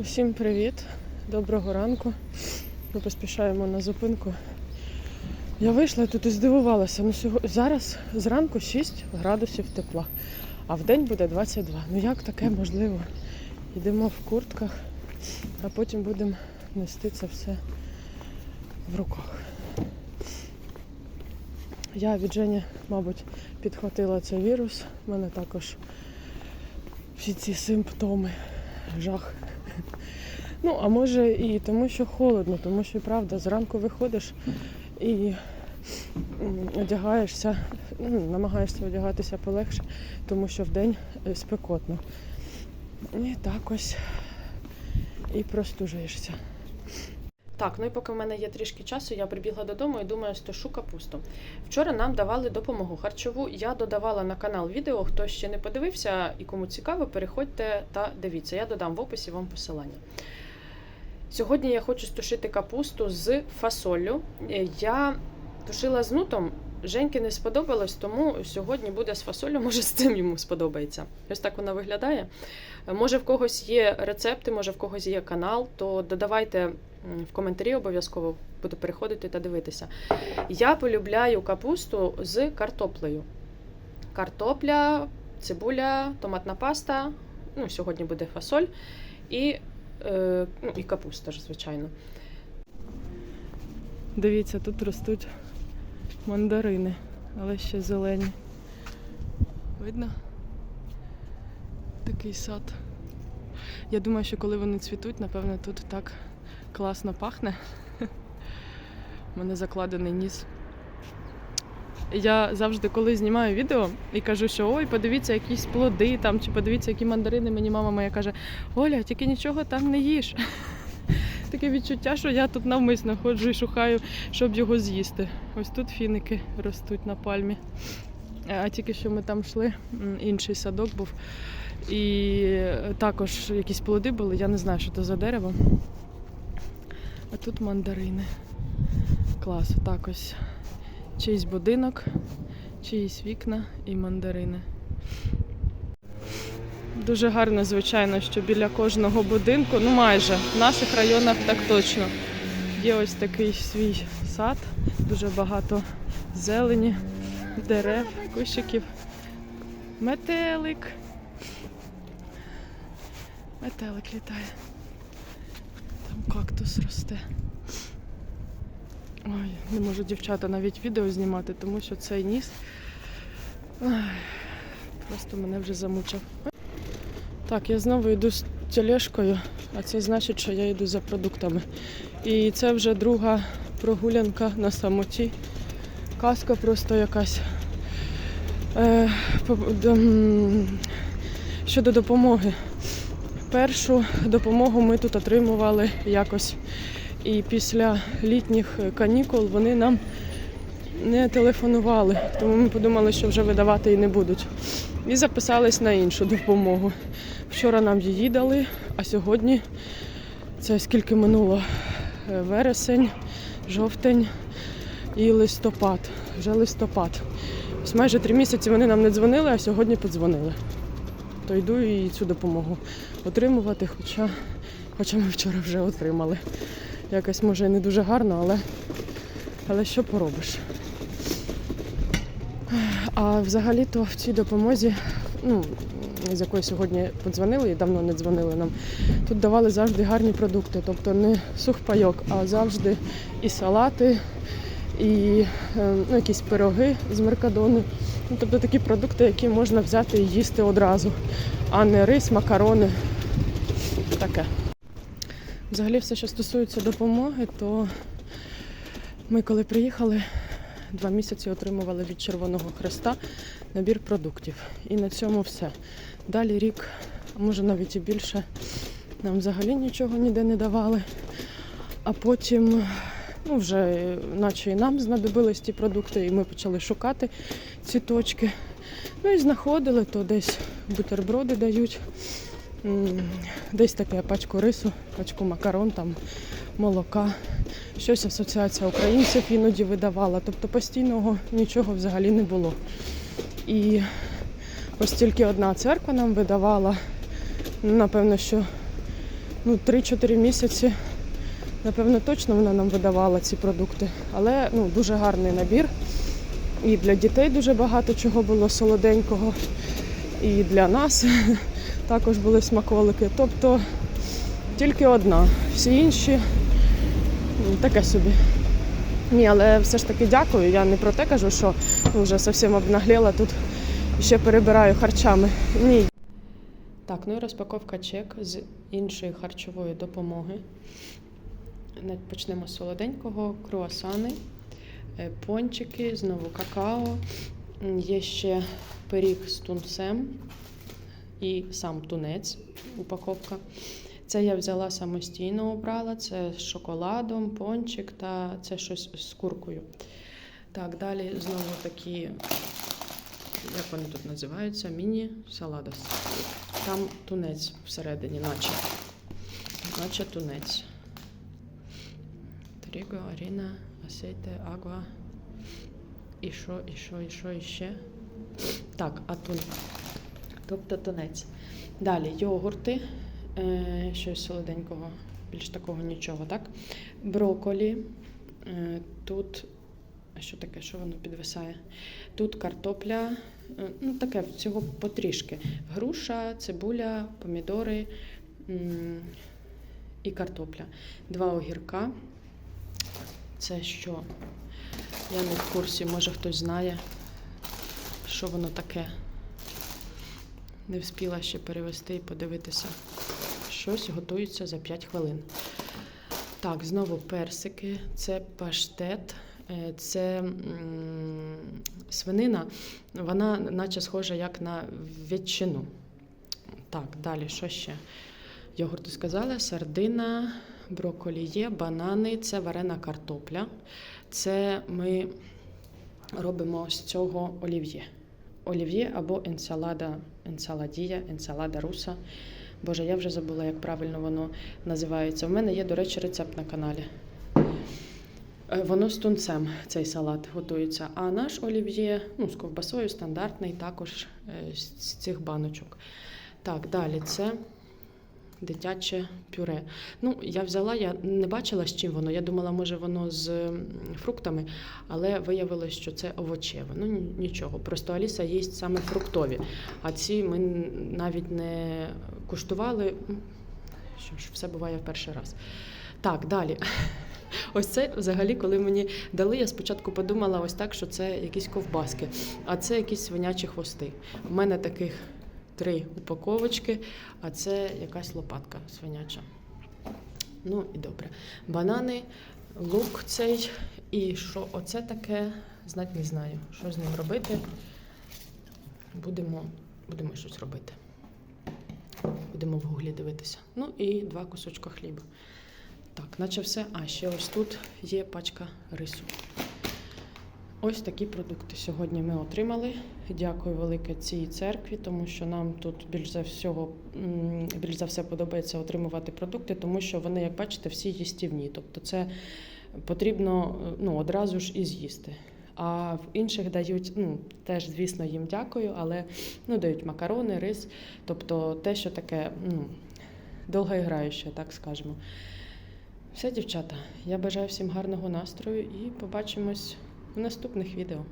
Усім привіт, доброго ранку. Ми поспішаємо на зупинку. Я вийшла тут і здивувалася. Ну, сього... Зараз зранку 6 градусів тепла, а в день буде 22. Ну як таке можливо? Йдемо в куртках, а потім будемо нести це все в руках. Я від Жені, мабуть, підхватила цей вірус. У мене також всі ці симптоми, жах. Ну, а може і тому, що холодно, тому що правда, зранку виходиш і одягаєшся, ну, намагаєшся одягатися полегше, тому що вдень е, спекотно. І так ось і простужуєшся. Так, ну і поки в мене є трішки часу, я прибігла додому і думаю, стошу капусту. Вчора нам давали допомогу харчову. Я додавала на канал відео. Хто ще не подивився і кому цікаво, переходьте та дивіться. Я додам в описі вам посилання. Сьогодні я хочу стушити капусту з фасоллю. Е, Я тушила з нутом. Женьки не сподобалось, тому сьогодні буде з фасолю, може з цим йому сподобається. Ось так вона виглядає. Е, Може в когось є рецепти, може в когось є канал, то додавайте в коментарі обов'язково, буду переходити та дивитися. Я полюбляю капусту з картоплею. Картопля, цибуля, томатна паста. Ну, сьогодні буде фасоль і, ну, і капуста ж, звичайно. Дивіться, тут ростуть мандарини, але ще зелені. Видно? Такий сад. Я думаю, що коли вони цвітуть, напевно, тут так класно пахне. У мене закладений ніс. Я завжди, коли знімаю відео і кажу, що ой, подивіться якісь плоди там, чи подивіться, які мандарини, мені мама моя каже, Оля, тільки нічого там не їж. Таке відчуття, що я тут навмисно ходжу і шукаю, щоб його з'їсти. Ось тут фіники ростуть на пальмі. А тільки що ми там йшли, інший садок був. І також якісь плоди були, я не знаю, що це за дерево. А тут мандарини. Клас, так ось. Чийсь будинок, чиїсь вікна і мандарини. Дуже гарно, звичайно, що біля кожного будинку, ну майже в наших районах так точно. Є ось такий свій сад, дуже багато зелені, дерев, кущиків. Метелик. Метелик літає. Там кактус росте. Ой, не можу дівчата навіть відео знімати, тому що цей ніс ой, просто мене вже замучив. Так, я знову йду з тележкою, а це значить, що я йду за продуктами. І це вже друга прогулянка на самоті. Казка просто якась. Е, щодо допомоги. Першу допомогу ми тут отримували якось. І після літніх канікул вони нам не телефонували, тому ми подумали, що вже видавати і не будуть. І записались на іншу допомогу. Вчора нам її дали, а сьогодні це скільки минуло Е, вересень, жовтень і листопад. Вже листопад. Ось майже три місяці вони нам не дзвонили, а сьогодні подзвонили. То йду і цю допомогу отримувати, хоча, хоча ми вчора вже отримали. Якось може і не дуже гарно, але, але що поробиш. А взагалі-то в цій допомозі, ну, з якої сьогодні подзвонили і давно не дзвонили нам, тут давали завжди гарні продукти. Тобто не сухпайок, а завжди і салати, і е, ну, якісь пироги з меркадону. Ну, тобто такі продукти, які можна взяти і їсти одразу, а не рис, макарони. Таке. Взагалі, все, що стосується допомоги, то ми коли приїхали, два місяці отримували від Червоного Хреста набір продуктів. І на цьому все. Далі рік, може навіть і більше, нам взагалі нічого ніде не давали. А потім, ну вже наче і нам знадобились ті продукти, і ми почали шукати ці точки. Ну і знаходили, то десь бутерброди дають. Десь таке пачку рису, пачку макарон, там, молока. Щось асоціація українців іноді видавала. Тобто постійного нічого взагалі не було. І ось тільки одна церква нам видавала. Напевно, що ну, 3-4 місяці. Напевно, точно вона нам видавала ці продукти. Але ну, дуже гарний набір. І для дітей дуже багато чого було солоденького. І для нас також були смаколики. Тобто тільки одна. Всі інші ну, таке собі. Ні, але все ж таки дякую. Я не про те кажу, що вже зовсім обнагліла тут ще перебираю харчами. Ні. Так, ну і розпаковка чек з іншої харчової допомоги. Почнемо з солоденького, круасани, е, пончики, знову какао. Є ще пиріг з тунцем і сам тунець, упаковка. Це я взяла самостійно обрала. Це з шоколадом, пончик та це щось з куркою. Так, далі знову такі, як вони тут називаються, міні-саладос. Там тунець всередині, наче. Наче тунець. Тріго, аріна, асейте, агва. І що, і що, і що, і ще. Так, а тун. Тобто тунець. Далі йогурти, е, щось солоденького, більш такого нічого, так? Броколі. Е, тут, що таке, що воно підвисає? Тут картопля, е, ну таке всього потрішки. Груша, цибуля, помідори і картопля. Два огірка. Це що? Я не в курсі, може хтось знає, що воно таке. Не встигла ще перевести і подивитися. Щось готується за 5 хвилин. Так, знову персики, це паштет, е, це свинина, вона наче схожа як на ветчину. Так, далі, що ще? Йогурти сказала, сардина, брокколі є, банани, це варена картопля. Це ми робимо з цього олів'є. Олів'є або енсалада, енсаладія, енсалада руса. Боже, я вже забула, як правильно воно називається. У мене є, до речі, рецепт на каналі. Е, Воно з тунцем, цей салат готується. А наш олів'є ну, з ковбасою стандартний, також е, з цих баночок. Так, далі це дитяче пюре. Ну, я взяла, я не бачила, з чим воно. Я думала, може, воно з фруктами, але виявилось, що це овочеве. Ну, нічого. Просто Аліса їсть саме фруктові. А ці ми навіть не куштували. Що ж, все буває в перший раз. Так, далі. Ось це взагалі, коли мені дали, я спочатку подумала ось так, що це якісь ковбаски, а це якісь свинячі хвости. У мене таких три упаковочки, а це якась лопатка свиняча. Ну і добре. Банани, лук цей. І що оце таке, знать не знаю. Що з ним робити. Будемо, будемо щось робити. Будемо в гуглі дивитися. Ну і два кусочка хліба. Так, наче все. А ще ось тут є пачка рису. Ось такі продукти сьогодні ми отримали. Дякую велике цій церкві, тому що нам тут більш за всього більш за все подобається отримувати продукти, тому що вони, як бачите, всі їстівні. Тобто це потрібно е, ну, одразу ж і з'їсти. А в інших дають, ну теж, звісно, їм дякую, але ну, дають макарони, рис, тобто те, що таке ну, довгоіграюче, так скажемо. Все, дівчата, я бажаю всім гарного настрою і побачимось в наступних відео.